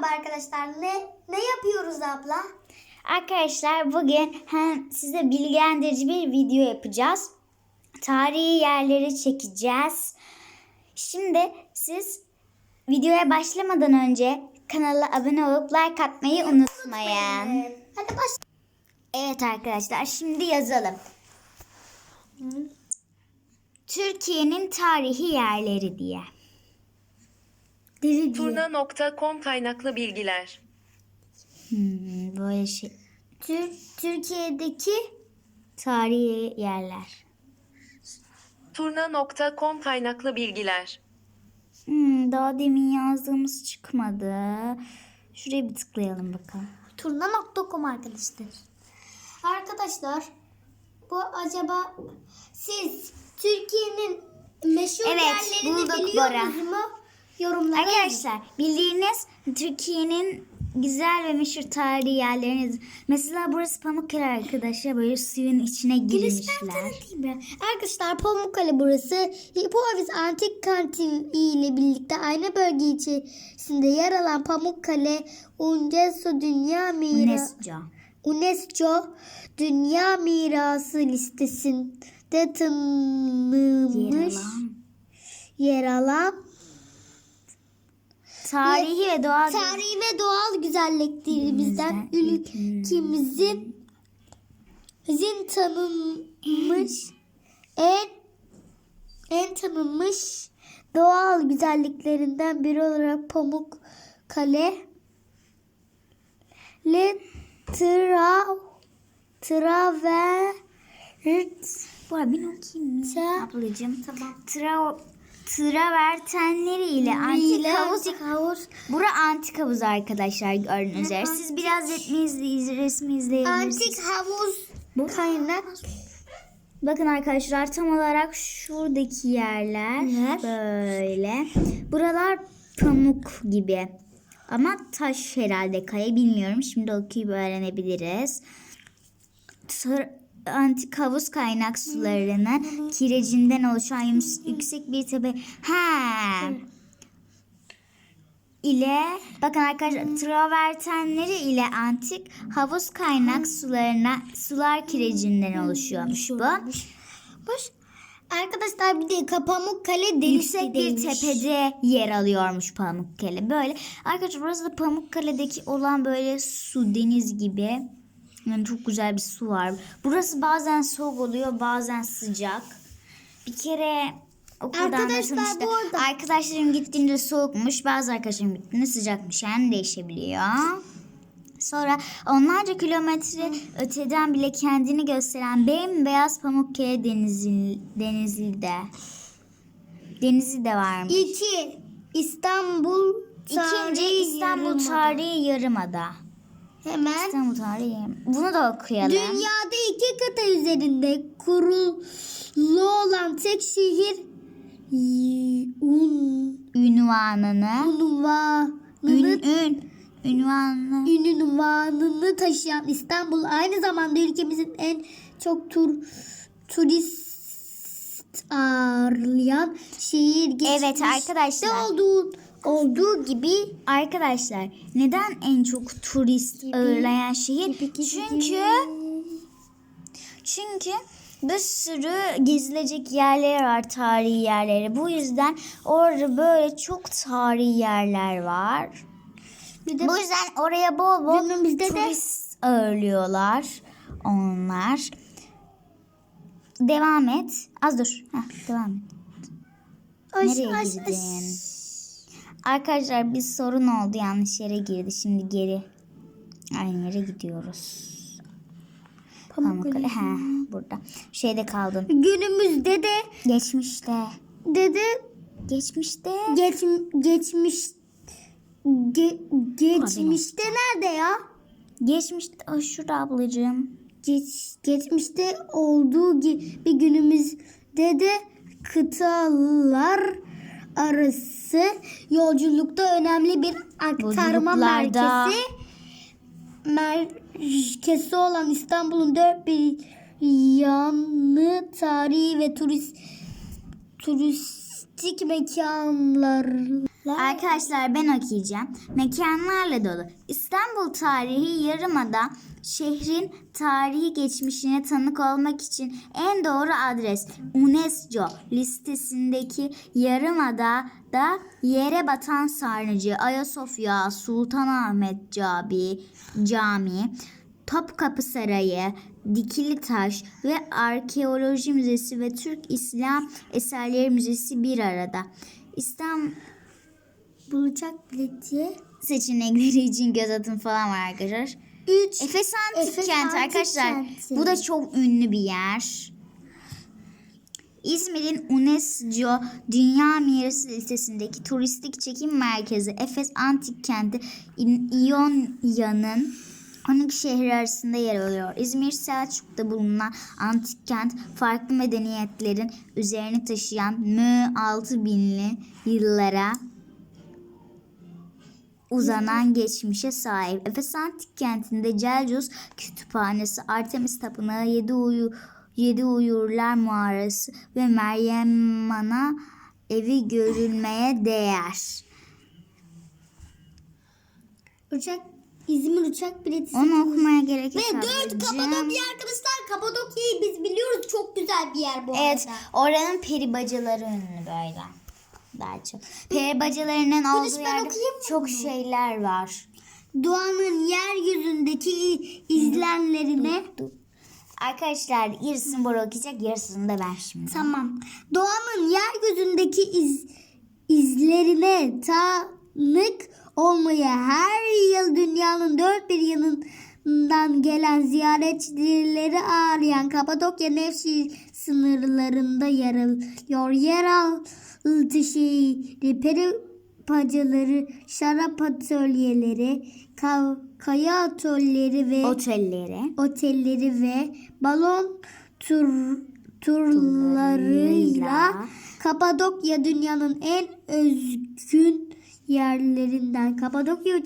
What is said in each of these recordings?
Merhaba arkadaşlar. Ne ne yapıyoruz abla? Arkadaşlar bugün hem size bilgilendirici bir video yapacağız. Tarihi yerleri çekeceğiz. Şimdi siz videoya başlamadan önce kanala abone olup like atmayı unutmayın. Hadi baş. Evet arkadaşlar şimdi yazalım. Türkiye'nin tarihi yerleri diye. Deli diyor. Turna.com kaynaklı bilgiler. Hmm, böyle şey. Tür Türkiye'deki Tarihi yerler. Turna.com kaynaklı bilgiler. Hmm, daha demin yazdığımız çıkmadı. Şuraya bir tıklayalım bakalım. turna.com arkadaşlar. Arkadaşlar bu acaba siz Türkiye'nin meşhur Evet, yerlerini biliyor musunuz Yorumlara yazın. Arkadaşlar bildiğiniz Türkiye'nin güzel ve meşhur tarihi yerlerini mesela burası Pamukkale arkadaşlar böyle suyun içine girmişler. Arkadaşlar Pamukkale burası. Hipovis Antik Kenti ile birlikte aynı bölge içerisinde yer alan Pamukkale UNESCO Dünya Mirası UNESCO. UNESCO Dünya Mirası listesinde Yer tanınmış alan. yer alan Tarihi ve doğal tarihi ve doğal güzelliklerimizden ülkemizin bizim tanınmış en en tanınmış doğal güzelliklerinden biri olarak Pamukkale Le Tra Travert Bu arada ben okuyayım mı? Ablacığım. Tamam. Tra travertenleri ile antik havuz. havuz Bura antik havuz arkadaşlar gördüğünüz üzere. Siz biraz izle, resmi izleyebilirsiniz. antik havuz Bu kaynak Bakın arkadaşlar tam olarak şuradaki yerler Yer. böyle. Buralar pamuk gibi. Ama taş herhalde kaya bilmiyorum. Şimdi okuyup öğrenebiliriz. Tır- antik havuz kaynak sularının kirecinden oluşan yüksek bir tepe. Ha. ile bakın arkadaşlar travertenleri ile antik havuz kaynak sularına sular kirecinden oluşuyormuş bu. Baş. Arkadaşlar bir de Pamukkale Yüksek bir tepede yer alıyormuş Pamukkale. Böyle arkadaşlar burası da Pamukkale'deki olan böyle su deniz gibi. Yani çok güzel bir su var. Burası bazen soğuk oluyor bazen sıcak. Bir kere okulda Arkadaşlar anlatılmıştı. bu arada- Arkadaşlarım gittiğinde soğukmuş bazı arkadaşlarım gittiğinde sıcakmış. Yani değişebiliyor. Sonra onlarca kilometre öteden bile kendini gösteren bembeyaz Pamukkale denizi, Denizli'de. Denizli de varmış. İki İstanbul İkinci Tarihi İstanbul Yarımada. Tarihi Yarımada. Hemen İstanbul Tarihi. Bunu da okuyalım. dünyada iki kıta üzerinde kurulu olan tek şehir un Ünvanını. unvanını Ün, ün. Ünvanını. ünvanını taşıyan İstanbul aynı zamanda ülkemizin en çok tur turist ağırlayan şehir Evet geçmişte arkadaşlar. olduğu Olduğu gibi arkadaşlar neden en çok turist ağırlayan şehir? Çünkü çünkü bir sürü gezilecek yerler var, tarihi yerleri. Bu yüzden orada böyle çok tarihi yerler var. bir de Bu yüzden oraya bol bol Günümüzde de- turist ağırlıyorlar onlar. Devam et. Az dur. Heh, devam et. Aş- Nereye aş- girdin? aş- Arkadaşlar bir sorun oldu. Yanlış yere girdi. Şimdi geri aynı yere gidiyoruz. Pamukkale. He, burada. Şeyde kaldın. Günümüzde de Geçmişte. dede Geçmişte. geç, geçmiş ge, geçmişte nerede ya? Geçmişte. Oh, şurada ablacığım. Geç, geçmişte olduğu gibi günümüzde de kıtalar arası yolculukta önemli bir aktarma merkezi. Merkezi olan İstanbul'un dört bir yanı tarihi ve turist turistik mekanlar Arkadaşlar ben okuyacağım. Mekanlarla dolu. İstanbul tarihi yarımada şehrin tarihi geçmişine tanık olmak için en doğru adres UNESCO listesindeki yarımada da yere batan sarnıcı Ayasofya, Sultanahmet Camii, Camii, Topkapı Sarayı, Dikili Taş ve Arkeoloji Müzesi ve Türk İslam Eserleri Müzesi bir arada. İstanbul Bulacak bileti. seçenekleri için göz atın falan var arkadaşlar. 3. Efes Antik Efes Kent Antik arkadaşlar. Kenti. Bu da çok ünlü bir yer. İzmir'in UNESCO Dünya Mirası listesindeki turistik çekim merkezi Efes Antik Kenti İonya'nın 12 şehri arasında yer alıyor. İzmir Selçuk'ta bulunan antik kent farklı medeniyetlerin üzerini taşıyan mü 6000'li yıllara uzanan geçmişe sahip. Efes Antik Kenti'nde Celcus Kütüphanesi, Artemis Tapınağı, Yedi, Uyu, Yedi Uyurlar Mağarası ve Meryem Ana evi görülmeye değer. Uçak İzmir uçak bileti. Onu okumaya gerek yok. Ve 4 ablacığım. Kapadokya arkadaşlar. Kapadokya'yı biz biliyoruz. Çok güzel bir yer bu Evet, arada. oranın peri bacaları ünlü böyle. Daha çok. Peri bacalarının olduğu yerde çok şeyler var. Doğanın yeryüzündeki izlenlerine Arkadaşlar yarısını Bora okuyacak, yarısını da ben şimdi. Tamam. Doğanın yeryüzündeki iz, izlerine tanık olmaya her yıl dünyanın dört bir yanından gelen ziyaretçileri ağırlayan Kapadokya Nevşehir sınırlarında yer alıyor. Yeraltı şehri, peri bacaları, şarap atölyeleri, kav- kaya atölyeleri ve Otelleri. otelleri ve balon tur turlarıyla Kapadokya dünyanın en özgün yerlerinden. Kapadokya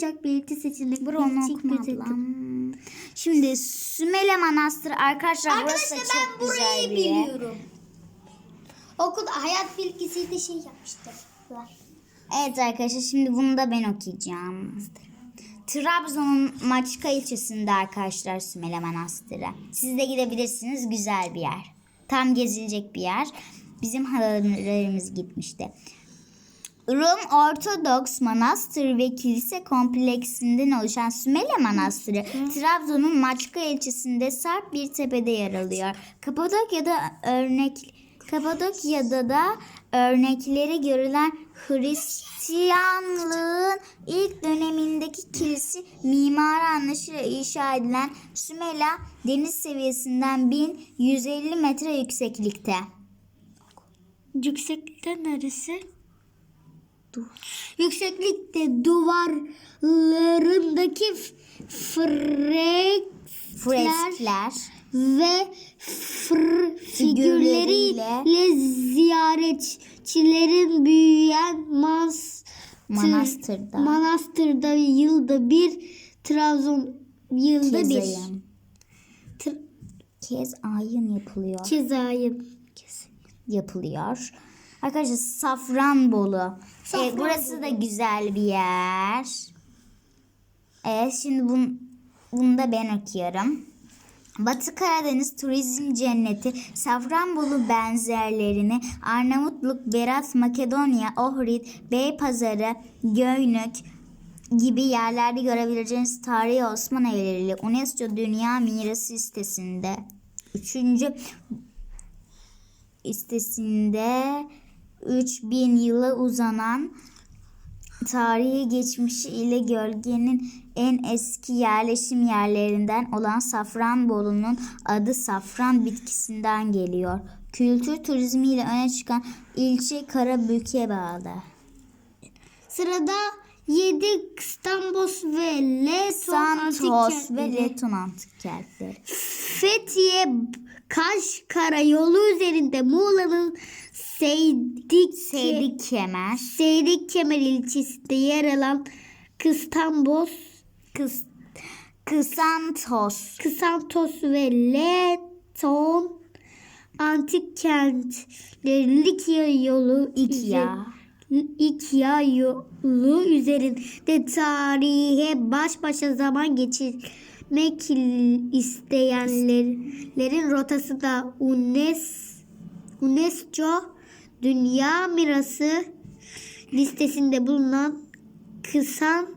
bir takım. ablam. Şimdi Sümele Manastırı arkadaşlar burası da Arkadaşlar çok ben burayı güzel bir yer. Okulda hayat bilgisiyle şey yapmıştım. Evet arkadaşlar şimdi bunu da ben okuyacağım. Trabzon'un Maçka ilçesinde arkadaşlar Sümele Manastırı. Siz de gidebilirsiniz güzel bir yer. Tam gezilecek bir yer. Bizim halalarımız gitmişti. Rum Ortodoks Manastır ve Kilise kompleksinden oluşan Sümele Manastırı, Trabzon'un Maçka ilçesinde sarp bir tepede yer alıyor. Kapadokya'da örnek Kapadokya'da da örnekleri görülen Hristiyanlığın ilk dönemindeki kilise mimarı anlaşıyla inşa edilen Sümela deniz seviyesinden 1150 metre yükseklikte. Yükseklikte neresi? Yükseklikte duvarlarındaki freskler Freskler. Ve fr- figürleriyle ziyaretçilerin büyüyen mas Manastırda. manastırda yılda bir Trabzon yılda bir Kezayın. Tr- Kez ayın yapılıyor. Kezayın Yapılıyor. Arkadaşlar Safranbolu. Evet, Safranbolu. burası da güzel bir yer. Evet şimdi bun, bunu da ben okuyorum. Batı Karadeniz Turizm Cenneti Safranbolu benzerlerini Arnavutluk, Berat, Makedonya, Ohrid, Beypazarı, Göynük gibi yerlerde görebileceğiniz tarihi Osman evleriyle UNESCO Dünya Mirası listesinde. Üçüncü listesinde 3000 yıla uzanan tarihi geçmişi ile gölgenin en eski yerleşim yerlerinden olan Safranbolu'nun adı safran bitkisinden geliyor. Kültür turizmiyle öne çıkan ilçe Karabük'e bağlı. Sırada 7 Stambos ve Leton Santos ve. Leton antik kentleri. Fethiye Kaşkara yolu üzerinde Muğla'nın Seydik, Seydik Kemer, Seydik Kemer ilçesinde yer alan Kıstambos, Kıs, Kısantos, Kısantos ve Leton antik kentleri Likya yolu İkya, İkya yolu üzerinde tarihe baş başa zaman geçirmek isteyenlerin rotası da UNES, UNESCO Dünya Mirası listesinde bulunan Kısan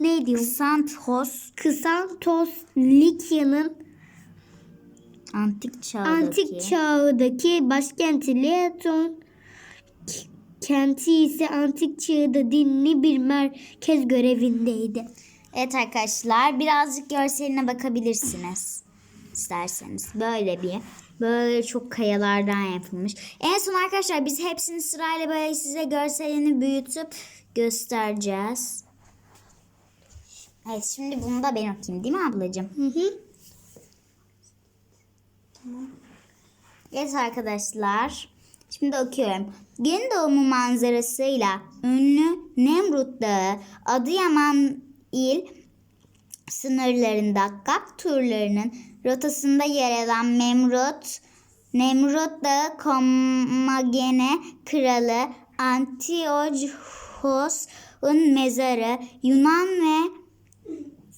ne diyor? Xanthos Kısantos Likya'nın antik çağdaki. antik çağdaki başkenti Leon k- kenti ise antik çağda dinli bir merkez görevindeydi. Evet arkadaşlar birazcık görseline bakabilirsiniz. isterseniz. Böyle bir böyle çok kayalardan yapılmış. En son arkadaşlar biz hepsini sırayla böyle size görselini büyütüp göstereceğiz. Evet şimdi bunu da ben okuyayım değil mi ablacığım? Hı hı. Evet arkadaşlar. Şimdi okuyorum. Gün doğumu manzarasıyla ünlü Nemrut Dağı Adıyaman il sınırlarında Gap turlarının rotasında yer alan Memrut, Nemrut Dağı Komagene Kralı Antiochos'un mezarı. Yunan ve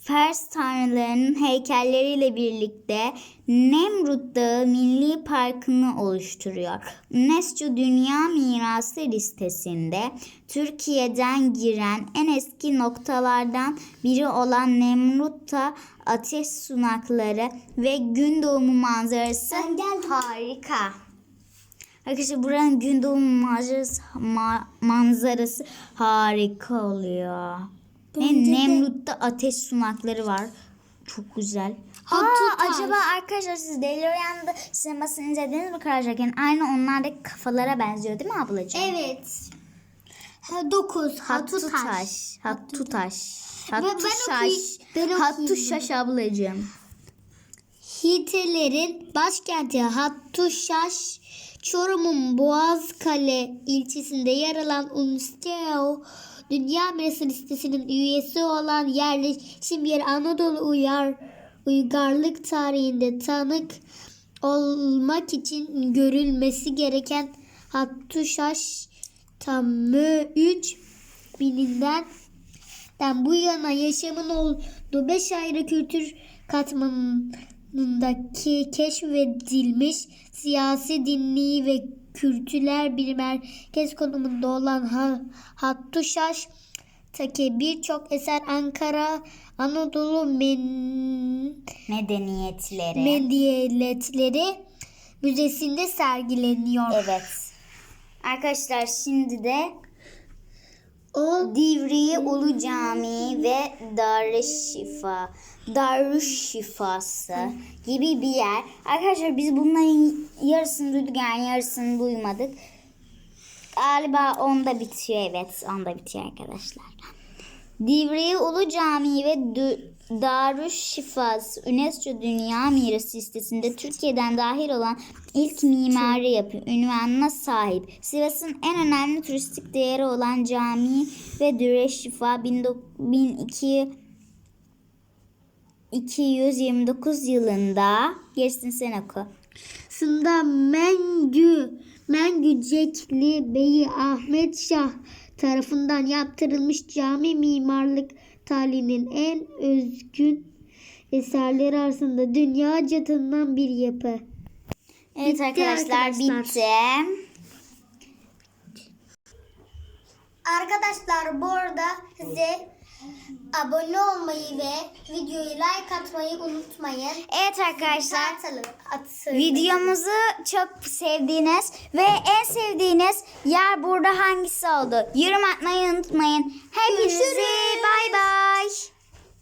Fars tanrılarının heykelleriyle birlikte Nemrut Dağı Milli Parkı'nı oluşturuyor. UNESCO Dünya Mirası listesinde Türkiye'den giren en eski noktalardan biri olan Nemrut'ta ateş sunakları ve gün doğumu manzarası harika. Arkadaşlar buranın gün doğumu manzarası, ma- manzarası harika oluyor. Ve. Nemrut'ta ateş sunakları var. Çok güzel. Aa, acaba arkadaşlar siz Deli Rüya'nda sinemasını izlediniz mi Kararken? Aynı onlardaki kafalara benziyor değil mi ablacığım? Evet. Ha, dokuz. Hattu Hattu taş. taş. Hattu taş. ben Hattu okuyayım, şaş. ben okuyayım. Hattu şaş ablacığım. Hitelerin başkenti Hattuşaş, Çorum'un Boğazkale ilçesinde yer alan UNESCO Dünya Mirası listesinin üyesi olan yerleşim yeri Anadolu Uyar uygarlık tarihinde tanık olmak için görülmesi gereken Hattuşaş tamı 3 bininden Den bu yana yaşamın olduğu beş ayrı kültür katmanındaki keşfedilmiş siyasi, dinli ve kültürel bir merkez konumunda olan Ha- Hattuşaş Take birçok eser Ankara Anadolu men, Medeniyetleri. medeniyetleri müzesinde sergileniyor. evet. Arkadaşlar şimdi de O Divriği Ulu Camii ve Darüşşifa, Darüşşifası gibi bir yer. Arkadaşlar biz bunların yarısını duyduk yani yarısını duymadık. Galiba onda bitiyor evet onda bitiyor arkadaşlar. Divriği Ulu Camii ve Darüşşifası UNESCO Dünya Mirası listesinde Türkiye'den dahil olan ilk mimari yapı ünvanına sahip. Sivas'ın en önemli turistik değeri olan cami ve Darüşşifa 1200 229 yılında gerisini sen oku. Sında Mengü, Mengücekli Beyi Ahmet Şah tarafından yaptırılmış cami mimarlık tarihinin en özgün eserleri arasında dünyaca tanınan bir yapı. Evet Bitti arkadaşlar, arkadaşlar. bitti. Arkadaşlar bu arada size abone olmayı ve videoyu like atmayı unutmayın. Evet arkadaşlar. Atalım. Atsın. Videomuzu çok sevdiğiniz ve en sevdiğiniz yer burada hangisi oldu? Yorum atmayı unutmayın. Hepinizi bay bay.